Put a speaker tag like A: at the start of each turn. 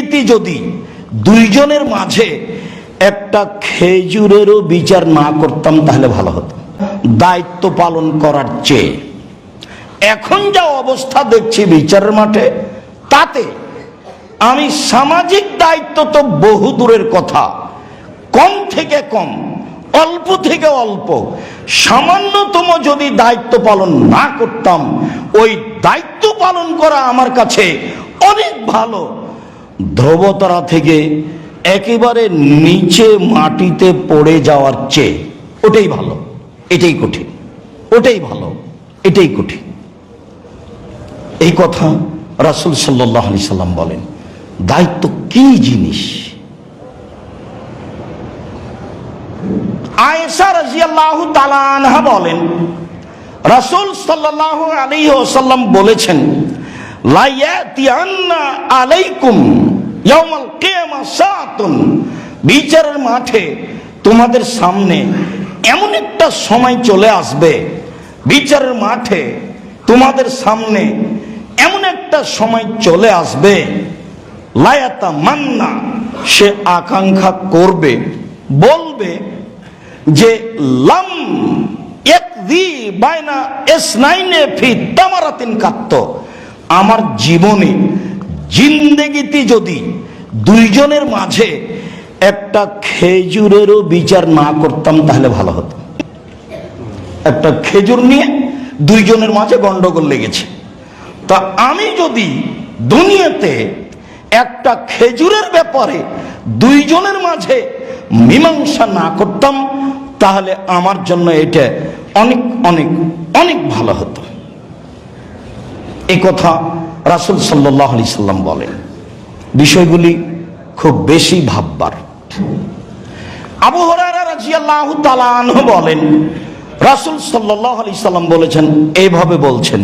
A: জিন্দেগিতে যদি দুইজনের মাঝে একটা খেজুরেরও বিচার না করতাম, তাহলে ভালো হতো। দায়িত্ব পালন করার চেয়ে এখন যা অবস্থা দেখছি বিচারের মাঠে, তাতে আমি সামাজিক দায়িত্ব তো বহু দূরের কথা। কম থেকে কম, অল্প থেকে অল্প, সামান্যতম যদি দায়িত্ব পালন না করতাম, ওই দায়িত্ব পালন করা আমার কাছে অনেক ভালো। ধ্রুবতারা থেকে একেবারে নিচে মাটিতে পড়ে যাওয়ার চেয়ে ওটাই ভালো, এটাই কঠিন, ওটাই ভালো, এটাই কঠিন। এই কথা রাসুল সাল্লাহ আলি সাল্লাম বলেন, দায়িত্ব কি জিনিস? আয়েশা রাজিয়াল্লাহু তাআলা আনহা বলেন, রাসূল সাল্লাল্লাহু আলাইহি ওয়াসাল্লাম বলেছেন বিচারের মাঠে তোমাদের সামনে এমন একটা সময় চলে আসবে, বিচারের মাঠে তোমাদের সামনে এমন একটা সময় চলে আসবে লায়াতা মান্না সে আকাঙ্ক্ষা করবে, বলবে যে, লাম একদি বাইনা এস নাইনে ফি তামারাতিন কাত্ত। আমার জীবনে জিন্দেগিতে যদি দুইজনের মাঝে একটা খেজুরেরও বিচার না করতাম, তাহলে ভালো হতো। একটা খেজুর নিয়ে দুইজনের মাঝে গন্ডগোল লেগেছে। তা আমি যদি দুনিয়াতে একটা খেজুরের ব্যাপারে দুইজনের মাঝে মীমাংসা না করতাম, তাহলে আমার জন্য এটা অনেক অনেক অনেক ভালো হতো। এই কথা রাসুল সাল্লাহ আলি সাল্লাম বলেন। বিষয়গুলি খুব বেশি ভাববার। আবু হরারা রাজিয়াল্লাহ বলেন, রাসুল সাল্লাহ আলি সাল্লাম বলেছেন, এইভাবে বলছেন